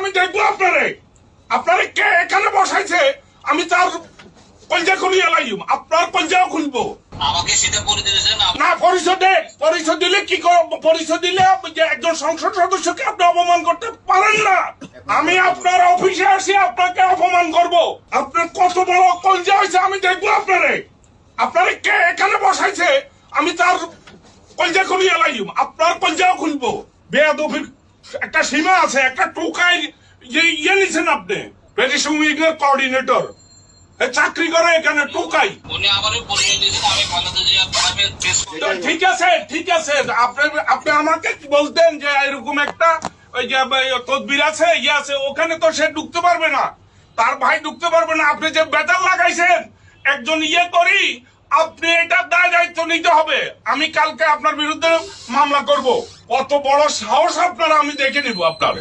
আমি দেখব আপনারে। আপনারে কে এখানে বসাইছে? আমি তার কলজা খুলিয়ে লাইম। আপনার কলজাও খুলবো। আমাকে সেটা করে দিয়েছেন না? পরিষদে পরিষদ দিলে কি পরিষদ দিলে যে একজন সংসদ সদস্যকে আপনি অপমান করতে পারেন না। আমি আপনার অফিসে আসি আপনাকে অপমান করব। আপনার কত বড় কলজা হয়েছে আমি দেখব আপনারে। আপনারে কে এখানে বসাইছে? আমি তার কলজা খুলিয়ে লাইম। আপনার কলজাও খুলবো। বেয়াদফির একটা সীমা আছে একটা টোকাই যে ইয়ে নিছেন আপনি। পেটিশন কোঅর্ডিনেটর চাকরি করে এখানে টোকাই। ঠিক আছে ঠিক আছে। আপনি আপনি আমাকে বলতেন যে এরকম একটা ওই যে তদবির আছে ইয়ে আছে ওখানে তো সে ঢুকতে পারবে না। তার ভাই ঢুকতে পারবে না। আপনি যে বেতার লাগাইছেন একজন ইয়ে করি আপনি এটা দায় দায়িত্ব নিতে হবে। আমি কালকে আপনার বিরুদ্ধে মামলা করব। কত বড় সাহস আপনারা আমি দেখে নিব আপনার।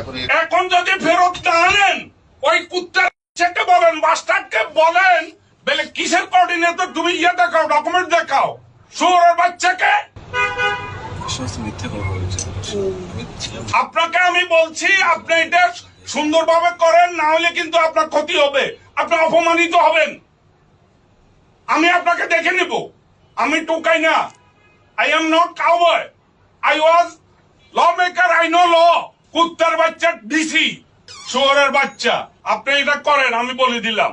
এখন এখন যদি ফেরত না আনেন ওই কুত্তার ছেকে বলেন মাস্টারকে বলেন বলে কিসের কোঅর্ডিনেটর তুমি ইয়ে দেখাও ডকুমেন্ট দেখাও। শুয়োরের বাচ্চাকে। আপনাকে আমি বলছি আপনি এটা সুন্দরভাবে করেন না হলে কিন্তু আপনার ক্ষতি হবে। আপনি অপমানিত হবেন। আমি আপনাকে দেখে নিব। আমি টোকাই না। I am not cowboy I was law maker I know law কুত্তার বাচ্চা ডিসি শোহরের বাচ্চা। আপনি এটা করেন, আমি বলে দিলাম।